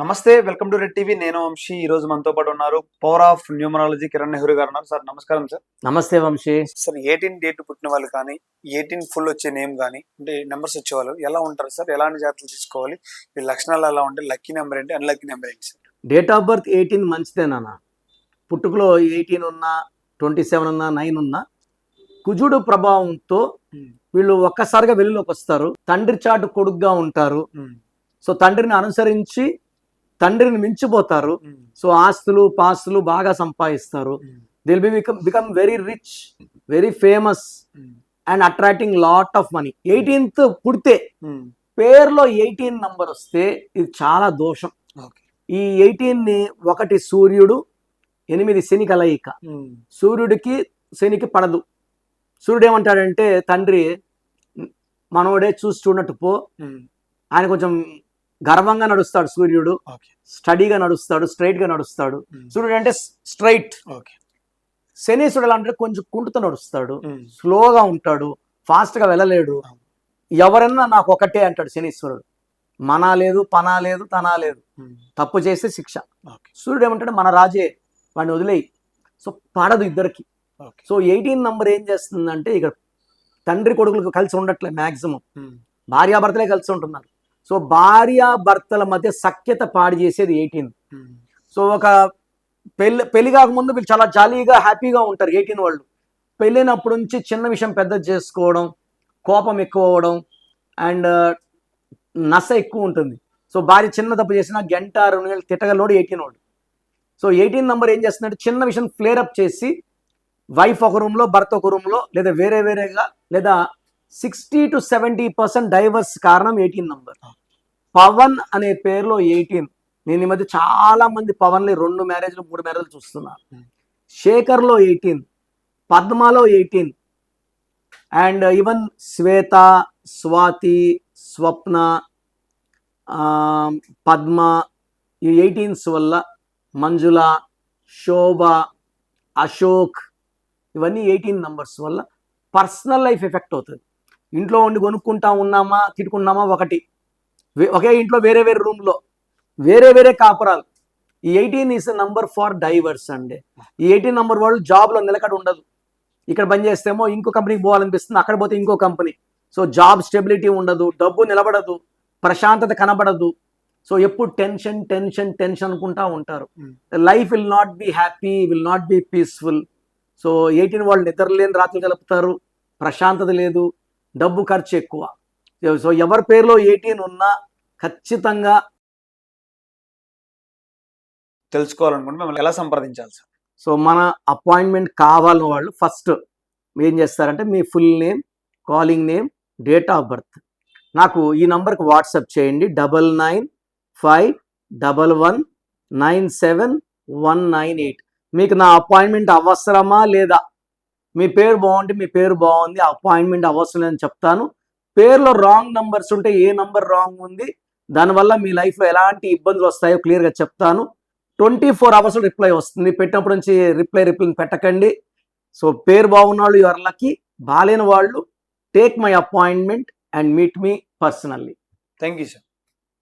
నమస్తే welcome to red TV. నేను వంశీ. ఈ రోజు మనతో పాటు ఉన్నారు power of numerology Kiran Nehru గారు ఉన్నారు. సార్ నమస్కారం సార్. నమస్తే వంశీ. సార్ ఎయిటీన్ డేట్ పుట్టిన వాళ్ళు కానీ ఎయిటీన్ ఫుల్ వచ్చే నేమ్ కానీ అంటే నెంబర్స్ వచ్చేవాళ్ళు ఎలా ఉంటారు సార్? ఎలాంటి జాగ్రత్తలు తీసుకోవాలి? ఈ లక్షణాలు ఎలా ఉంటాయి? లక్కీ నెంబర్ ఏంటి? అన్లక్కీ నెంబర్ ఏంటి sir? Date of birth eighteen మంచిదేనా పుట్టుకలో ఎయిటీన్ ఉన్నా ట్వంటీ సెవెన్ ఉన్నా నైన్ ఉన్నా కుజుడు ప్రభావంతో వీళ్ళు ఒక్కసారిగా వెలుగులోకి వస్తారు. తండ్రి చాటు కొడుగ్గా ఉంటారు. సో తండ్రిని అనుసరించి తండ్రిని మించిపోతారు. సో ఆస్తులు పాస్తులు బాగా సంపాదిస్తారు. Will be become become very rich very famous and attracting lot of money eighteenth పుడితే పేరులో ఎయిటీన్ నంబర్ వస్తే ఇది చాలా దోషం. ఈ ఎయిటీన్ని ఒకటి సూర్యుడు ఎనిమిది శని కలయిక. సూర్యుడికి శనికి పడదు. సూర్యుడు ఏమంటాడంటే తండ్రి మనోడే చూసి చూడనట్టు పో. ఆయన కొంచెం గర్వంగా నడుస్తాడు సూర్యుడు. స్టడీగా నడుస్తాడు స్ట్రైట్గా నడుస్తాడు సూర్యుడు అంటే స్ట్రైట్. ఓకే. శనీశ్వరుడు అంటే కొంచెం కుంటుతో నడుస్తాడు. స్లోగా ఉంటాడు ఫాస్ట్గా వెళ్ళలేడు ఎవరన్నా నాకు ఒకటే అంటాడు శనీశ్వరుడు. మనా లేదు పనా లేదు తనా లేదు. తప్పు చేస్తే శిక్ష. సూర్యుడు ఏమంటాడు? మన రాజే వాడిని వదిలేయి. సో పడదు ఇద్దరికి. సో ఎయిటీన్ నంబర్ ఏం చేస్తుందంటే ఇక తండ్రి కొడుకులకు కలిసి ఉండట్లే మ్యాక్సిమం భార్యాభర్తలే కలిసి ఉంటున్నారు. సో భార్యాభర్తల మధ్య సఖ్యత పాడు చేసేది ఎయిటీన్ సో ఒక పెళ్ళి పెళ్ళి కాకముందు వీళ్ళు చాలా జాలీగా హ్యాపీగా ఉంటారు ఎయిటీన్ వాళ్ళు. పెళ్ళైనప్పటి నుంచి చిన్న విషయం పెద్ద చేసుకోవడం కోపం ఎక్కువ అవ్వడం అండ్ uh, నస ఎక్కువ ఉంటుంది. సో భార్య చిన్న తప్పు చేసినా గంట రెండు వేలు తిట్టగలోడు ఎయిటీన్ వాడు. సో ఎయిటీన్ నెంబర్ ఏం చేస్తున్నాడు? చిన్న విషయం ఫ్లేర్ అప్ చేసి వైఫ్ ఒక రూమ్లో భర్త ఒక రూమ్లో లేదా వేరే వేరేగా లేదా sixty to seventy percent divorce కారణం ఎయిటీన్ నెంబర్ పవన్ అనే పేరులో ఎయిటీన్. నేను ఈ మధ్య చాలా మంది పవన్లు రెండు మ్యారేజ్లు మూడు మ్యారేజ్లు చూస్తున్నాను Hmm. శేఖర్లో eighteen పద్మలో eighteen. And even Shweta Swathi Swapna Padma ఈ ఎయిటీన్స్ వల్ల మంజుల శోభ అశోక్ ఇవన్నీ ఎయిటీన్ నంబర్స్ వల్ల పర్సనల్ లైఫ్ ఎఫెక్ట్ అవుతుంది. ఇంట్లో ఉండి కొనుక్కుంటా ఉన్నామా తిట్టుకున్నామా ఒకటి. ఒకే ఇంట్లో వేరే వేరే రూమ్లో. వేరే వేరే కాపురాలు. ఈ eighteen is number for divorce అండి. ఈ ఎయిటీన్ నంబర్ వాళ్ళు జాబ్లో నిలకడ ఉండదు. ఇక్కడ పని చేస్తేమో ఇంకో కంపెనీకి పోవాలనిపిస్తుంది అక్కడ పోతే ఇంకో కంపెనీ. సో జాబ్ స్టెబిలిటీ ఉండదు డబ్బు నిలబడదు ప్రశాంతత కనబడదు. సో ఎప్పుడు టెన్షన్ టెన్షన్ టెన్షన్ అనుకుంటా ఉంటారు. Life will not be happy will not be peaceful so eighteen వాళ్ళు నిద్ర లేని రాత్రులు గలుపుతారు ప్రశాంతత లేదు డబ్బు ఖర్చు ఎక్కువ. సో ఎవరి పేరులో ఎయిటీన్ ఉన్నా ఖచ్చితంగా తెలుసుకోవాలనుకుంటే మిమ్మల్ని ఎలా సంప్రదించాలి సార్? సో మన అపాయింట్మెంట్ కావాలని వాళ్ళు ఫస్ట్ ఏం చేస్తారంటే మీ full name calling name date of birth. నాకు ఈ నంబర్కి వాట్సాప్ చేయండి. Double nine five double one nine seven one nine eight. మీకు నా అపాయింట్మెంట్ అవసరమా లేదా? మీ పేరు బాగుంటే మీ పేరు బాగుంది. అపాయింట్మెంట్ అవసరం లేదని చెప్తాను. పేరులో రాంగ్ నంబర్స్ ఉంటే ఏ నంబర్ రాంగ్ ఉంది? దానివల్ల మీ లైఫ్లో ఎలాంటి ఇబ్బందులు వస్తాయో క్లియర్గా చెప్తాను. ట్వంటీ ఫోర్ అవర్స్ రిప్లై వస్తుంది. పెట్టినప్పటి నుంచి రిప్లై రిప్లై పెట్టకండి. సో పేరు బాగున్న వాళ్ళు యువర్ లక్కీ. బాలేని వాళ్ళు take my appointment and meet me personally. Thank you sir.